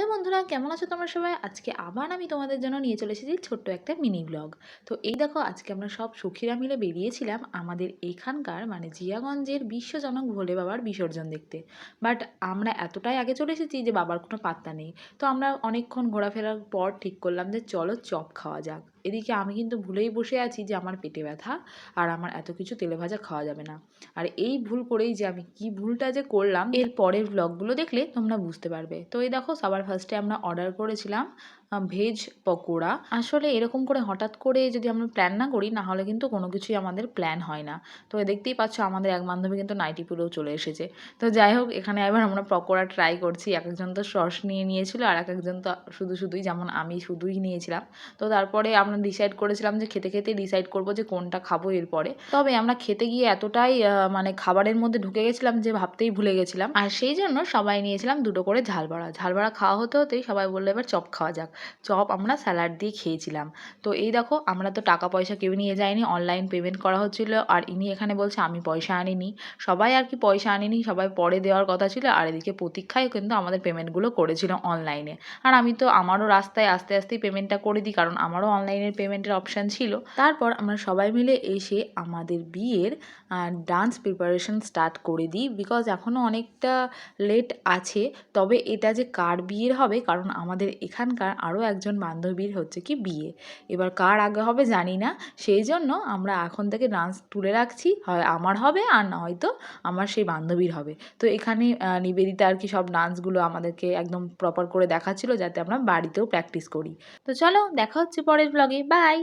Hello বন্ধুরা, কেমন আছো তোমরা সবাই? আজকে আবার আমি তোমাদের জন্য নিয়ে চলে এসেছি ছোট্ট একটা মিনি ব্লগ তো এই দেখো, আজকে আমরা সব সুখীরা মিলে বেরিয়েছিলাম আমাদের এখানকার মানে জিয়াগঞ্জের বিশ্বজনক ভোলে বাবার বিসর্জন দেখতে। বাট আমরা এতটাই আগে চলে এসেছি যে বাবার কোনো পাত্তা নেই। তো আমরা অনেকক্ষণ ঘোরাফেরার পর ঠিক করলাম যে চলো চপ খাওয়া যাক। এদিকে আমি কিন্তু ভুলেই বসে আছি যে আমার পেটে ব্যথা আর আমার এত কিছু তেলে ভাজা খাওয়া যাবে না। আর এই ভুল করেই যে আমি কি ভুলটা যে করলাম, এর পরের ব্লগগুলো দেখলে তোমরা বুঝতে পারবে। তো এই দেখো, সবার ফার্স্টে আমরা অর্ডার করেছিলাম ভেজ পকোড়া। আসলে এরকম করে হঠাৎ করে যদি আমরা প্ল্যান না করি, না হলে কিন্তু কোনো কিছুই আমাদের প্ল্যান হয় না। তো দেখতেই পাচ্ছ আমাদের এক বান্ধবী কিন্তু নাইটি পুরেও চলে এসেছে। তো যাই হোক, এখানে এবার আমরা পকোড়া ট্রাই করছি। এক একজন তো সস নিয়ে নিয়েছিল আর এক একজন তো শুধু শুধুই, যেমন আমি শুধুই নিয়েছিলাম। তো তারপরে আমরা ডিসাইড করেছিলাম যে খেতে খেতে ডিসাইড করব যে কোনটা খাব এরপরে। তবে আমরা খেতে গিয়ে এতটাই মানে খাবারের মধ্যে ঢুকে গেছিলাম যে ভাবতেই ভুলে গেছিলাম। আর সেই জন্য সবাই নিয়েছিলাম দুটো করে ঝালবড়া ঝালবড়া খাওয়া হতে হতেই সবাই বলল এবার চপ খাওয়া যাক। চপ আমরা স্যালাড দিয়ে খেয়েছিলাম। তো এই দেখো, আমরা তো টাকা পয়সা কেউ নিয়ে যাইনি অনলাইন পেমেন্ট করা হচ্ছিল। আর ইনি এখানে বলছে, আমি পয়সা আনিনি। সবাই আর কি পয়সা আনিনি, সবাই পরে দেওয়ার কথা ছিল। আর এদিকে প্রতীক্ষায় কিন্তু আমাদের পেমেন্টগুলো করেছিল অনলাইনে। আর আমি তো আমারও রাস্তায় আস্তে আস্তেই পেমেন্টটা করে দিই, কারণ আমারও অনলাইনের পেমেন্টের অপশান ছিল। তারপর আমরা সবাই মিলে এসে আমাদের বিয়ের ডান্স প্রিপারেশন স্টার্ট করে দিই। বিকজ এখনও অনেকটা লেট আছে। তবে এটা যে কার বিয়ের হবে, কারণ আমাদের এখানকার আরও একজন বান্ধবীর হচ্ছে কি বিয়ে। এবার কার আগে হবে জানি না, সেই জন্য আমরা এখন থেকে ডান্স তুলে রাখছি, হয় আমার হবে আর না হয়তো আমার সেই বান্ধবীর হবে। তো এখানে নিবেদিতা আর কি সব ডান্সগুলো আমাদেরকে একদম প্রপার করে দেখাচ্ছিল যাতে আমরা বাড়িতেও প্র্যাকটিস করি। তো চলো দেখা হচ্ছে পরের ব্লগে বাই